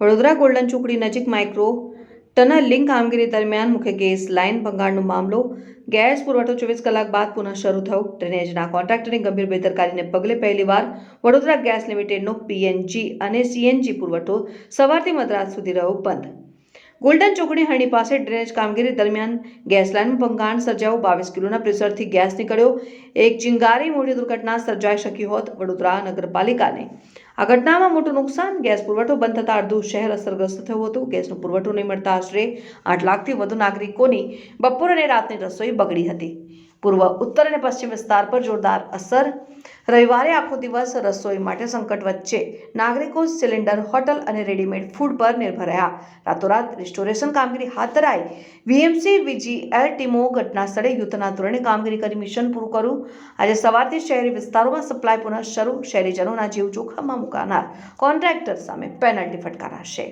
Vadodara golden ચોકડી નજીક micro tunnel link કામગીરી દરમિયાન મુખ્ય ગેસ લાઇન ભંગાણનો મામલો, ગેસ પુરવઠો ચોવીસ કલાક બાદ પુનઃ શરૂ થયો. ડ્રેનેજના કોન્ટ્રાક્ટરની ગંભીર બેદરકારીને પગલે પહેલીવાર વડોદરા ગેસ લિમિટેડનો પીએનજી અને સીએનજી પુરવઠો સવારથી મધરાત સુધી રહ્યો બંધ. ગોલ્ડન ચોકડી હણી પાસે ડ્રેનેજ કામગીરી દરમિયાન ગેસ લાઇનમાં ભંગાણ સર્જાયું. બાવીસ કિલોના પ્રેશરથી ગેસ નીકળ્યો. એક ચિંગારી મોટી દુર્ઘટના સર્જાઈ શકી હોત વડોદરા નગરપાલિકાને. આ ઘટનામાં મોટું નુકસાન ગેસ પુરવઠો બંધ થતાં અડધું શહેર અસરગ્રસ્ત થયું હતું. ગેસનો પુરવઠો નહીં મળતા આશરે આઠ લાખથી વધુ નાગરિકોની બપોર અને રાતની રસોઈ બગડી હતી. પૂર્વ ઉત્તર અને પશ્ચિમ વિસ્તાર પર જોરદાર અસર. રવિવારે આખો દિવસ રસોઈ માટે સંકટ વચ્ચે નાગરિકો સિલિન્ડર, હોટલ અને રેડીમેડ ફૂડ પર નિર્ભર રહ્યા. રાતોરાત રિસ્ટોરેશન કામગીરી હાથ ધરાઈ. વીએમસી, વીજીએલ ટીમો ઘટના સ્થળે યુદ્ધના ધોરણે કામગીરી કરી મિશન પૂરું કર્યું. આજે સવારથી શહેરી વિસ્તારોમાં સપ્લાય પુનઃ શરૂ. શહેરીજનોના જીવ જોખમમાં મુકાનાર કોન્ટ્રાક્ટર સામે પેનલ્ટી ફટકારાશે.